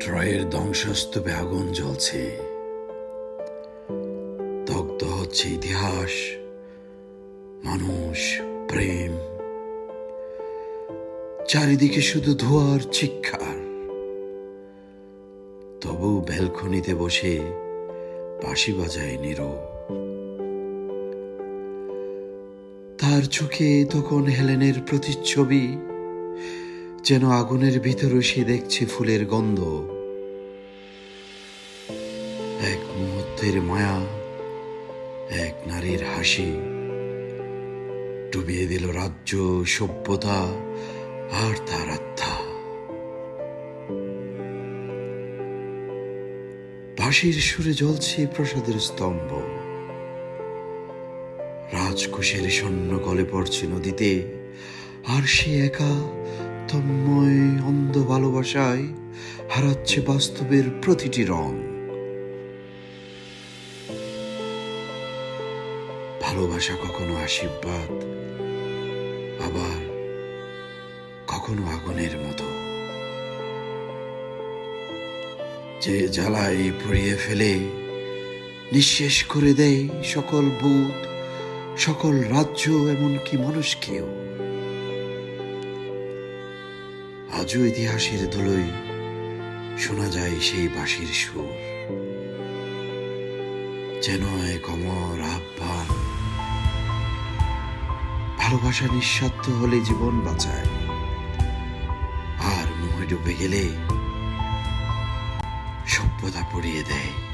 ট্রয়ের ধ্বংসস্তূপে আগুন জ্বলছে। দগ্ধ হচ্ছে ইতিহাস, মানুষ, প্রেম। চারিদিকে শুধু ধোয়ার চিৎকার। তবু ব্যালকনিতে বসে বাঁশি বাজায় নীরব। তার চোখে তখন হেলেনের প্রতিচ্ছবি। যেন আগুনের ভিতরে সে দেখছে ফুলের গন্ধ। এক মুহূর্তের মায়া, এক নারীর হাসি। ডুবিয়ে দিল রাজ্য, সভ্যতা আর তার আত্মা। বাঁশির সুরে জ্বলছে প্রসাদের স্তম্ভ। রাজকোষের স্বর্ণ গলে পড়ছে নদীতে, আর সে একা তন্ময় অন্ধ ভালোবাসায় হারাচ্ছে বাস্তবের প্রতিটি রং। ভালোবাসা কখনো আশীর্বাদ, আবার কখনো আগুনের মতো। যে জ্বালায় পুড়িয়ে ফেলে, নিঃশেষ করে দেয় সকল বুধ, সকল রাজ্য, এমনকি মানুষকেও। আজও ইতিহাসের ধুলোই শোনা যায় সেই বাঁশির সুর। যেন এক অমর আহ্বান। ভালোবাসা নিঃস্বার্থ হলে জীবন বাঁচায়। আর মোহে ডুবে গেলে সভ্যতা পড়িয়ে দেয়।